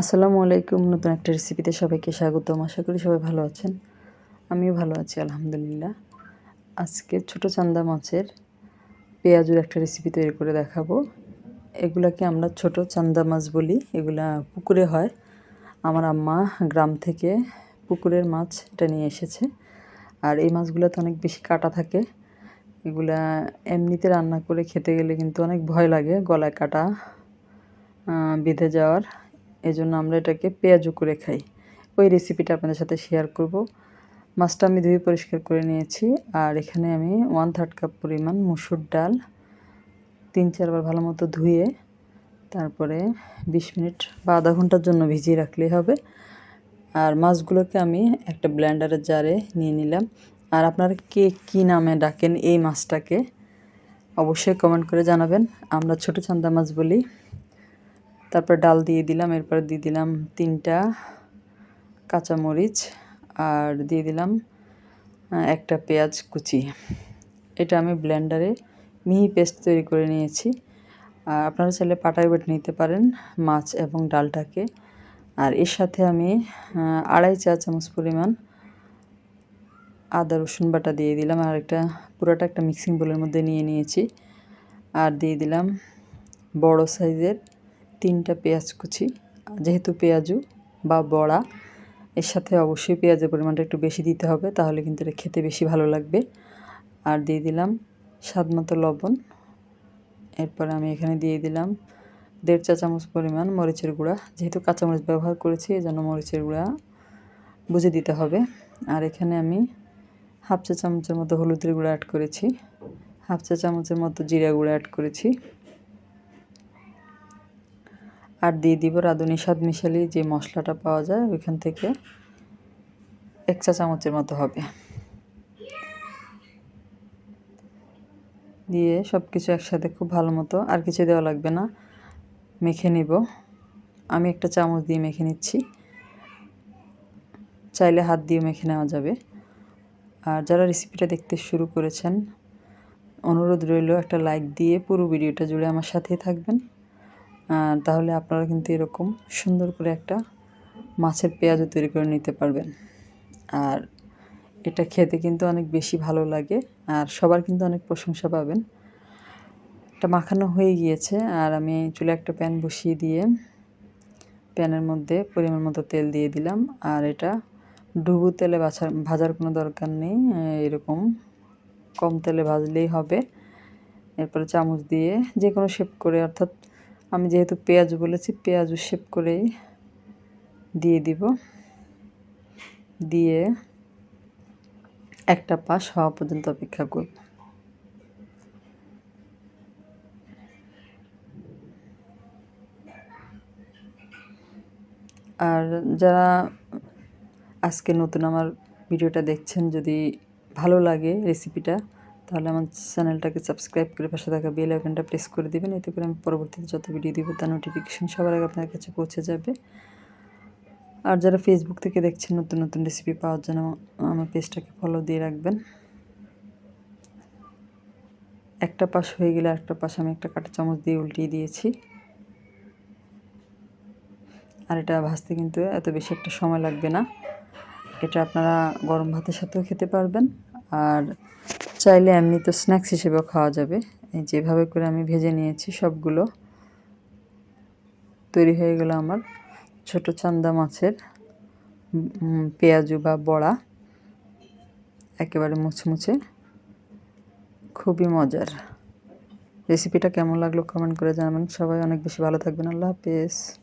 আসসালামু আলাইকুম। নতুন একটা রেসিপিতে সবাইকে স্বাগতম। আশা করি সবাই ভালো আছেন। আমিও ভালো আছি, আলহামদুলিল্লাহ। আজকে ছোট চান্দা মাছের পেঁয়াজুর একটা রেসিপি তৈরি করে দেখাবো। এগুলাকে আমরা ছোট চান্দা মাছ বলি। এগুলা পুকুরে হয়। আমার আম্মা গ্রাম থেকে পুকুরের মাছ এটা নিয়ে এসেছে। আর এই মাছগুলোতে অনেক বেশি কাটা থাকে। এগুলা এমনিতে রান্না করে খেতে গেলে কিন্তু অনেক ভয় লাগে। গলায় কাটা বেঁধে যাওয়ার। এই জন্য আমরা এটাকে পেঁয়াজু করে খাই। ওই রেসিপিটা আপনাদের সাথে শেয়ার করব। মাছটা আমি ধুয়ে পরিষ্কার করে নিয়েছি। আর এখানে আমি ওয়ান থার্ড কাপ পরিমাণ মুসুর ডাল তিন চারবার ভালো মতো ধুয়ে তারপরে বিশ মিনিট বা আধা ঘণ্টার জন্য ভিজিয়ে রাখলেই হবে। আর মাছগুলোকে আমি একটা ব্ল্যান্ডারের জারে নিয়ে নিলাম। আর আপনারা কে কী নামে ডাকেন এই মাছটাকে অবশ্যই কমেন্ট করে জানাবেন। আমরা ছোট চান্দা মাছ বলি। তারপর ডাল দিয়ে দিলাম, এরপর দিয়ে দিলাম তিনটা কাঁচামরিচ আর দিয়ে দিলাম একটা পেঁয়াজ কুচি। এটা আমি ব্লেন্ডারে মিহি পেস্ট তৈরি করে নিয়েছি। আর আপনারা চাইলে পাটায় বেটে নিতে পারেন মাছ এবং ডালটাকে। আর এর সাথে আমি আড়াই চা চামচ পরিমাণ আদা, রসুন বাটা দিয়ে দিলাম। আর একটা, পুরোটা একটা মিক্সিং বোলের মধ্যে নিয়ে নিয়েছি। আর দিয়ে দিলাম বড় সাইজের তিনটা পেঁয়াজ কুচি, যেহেতু পেঁয়াজু বা বড়া, এর সাথে অবশ্যই পেঁয়াজের পরিমাণটা একটু বেশি দিতে হবে, তাহলে কিন্তু এটা খেতে বেশি ভালো লাগবে। আর দিয়ে দিলাম স্বাদ মতো লবণ। এরপর আমি এখানে দিয়ে দিলাম দেড় চা চামচ পরিমাণ মরিচের গুঁড়া, যেহেতু কাঁচামরিচ ব্যবহার করেছি এই জন্য মরিচের গুঁড়া বুঝে দিতে হবে। আর এখানে আমি হাফ চা চামচের মতো হলুদের গুঁড়া অ্যাড করেছি, হাফ চা চামচের মতো জিরা গুঁড়া অ্যাড করেছি। আর দিয়ে দিব রাঁধুনি স্বাদ মিশালি যে মশলাটা পাওয়া যায় ওইখান থেকে। এক চা চামচের মতো হবে। দিয়ে সব কিছু একসাথে খুব ভালো মতো আর কিছু দেওয়া লাগবে না। মেখে নিব। আমি একটা চামচ দিয়ে মেখে নিচ্ছি। চাইলে হাত দিয়ে মেখে নেওয়া যাবে। আর যারা রেসিপিটা দেখতে শুরু করেছেন, অনুরোধ রইল একটা লাইক দিয়ে পুরো ভিডিওটা জুড়ে আমার সাথেই থাকবেন। তাহলে আপনারা কিন্তু এরকম সুন্দর করে একটা মাছের পেঁয়াজও তৈরি করে নিতে পারবেন। আর এটা খেতে কিন্তু অনেক বেশি ভালো লাগে আর সবার কিন্তু অনেক প্রশংসা পাবেন। এটা মাখানো হয়ে গিয়েছে আর আমি চুলে একটা প্যান বসিয়ে দিয়ে প্যানের মধ্যে পরিমাণ মতো তেল দিয়ে দিলাম। আর এটা ডুবু তেলে বাছার ভাজার কোনো দরকার নেই, এরকম কম তেলে ভাজলেই হবে। এরপরে চামচ দিয়ে যে কোনো শেপ করে, অর্থাৎ আমি যেহেতু পেঁয়াজ বলেছি, পেঁয়াজ শেপ করেই দিয়ে দিব। দিয়ে একটা পাশ হওয়া পর্যন্ত অপেক্ষা করব। আর যারা আজকে নতুন আমার ভিডিওটা দেখছেন, যদি ভালো লাগে রেসিপিটা তাহলে আমার চ্যানেলটাকে সাবস্ক্রাইব করে পাশে থাকা বেল আইকনটা প্রেস করে দেবেন, এতে করে আমি পরবর্তীতে যত ভিডিও দিব, তার নোটিফিকেশান সবার আগে আপনার কাছে পৌঁছে যাবে। আর যারা ফেসবুক থেকে দেখছেন, নতুন নতুন রেসিপি পাওয়ার জন্য আমার পেজটাকে ফলো দিয়ে রাখবেন। একটা পাশ হয়ে গেলে একটা পাশ আমি একটা কাটা চামচ দিয়ে উল্টিয়ে দিয়েছি। আর এটা ভাজতে কিন্তু এত বেশি একটা সময় লাগবে না। এটা আপনারা গরম ভাতের সাথেও খেতে পারবেন। আর চাইলে এমনি তো স্ন্যাক্স হিসেবেও খাওয়া যাবে। এই যেভাবে করে আমি ভেজে নিয়েছি সবগুলো তৈরি হয়ে গেল আমার ছোট চান্দা মাছের পেঁয়াজু বা বড়া। একেবারে মুছমুছে। খুবই মজার। রেসিপিটা কেমন লাগল কমেন্ট করে জানাবেন। সবাই অনেক বেশি ভালো থাকবেন। আল্লাহ হাফেজ।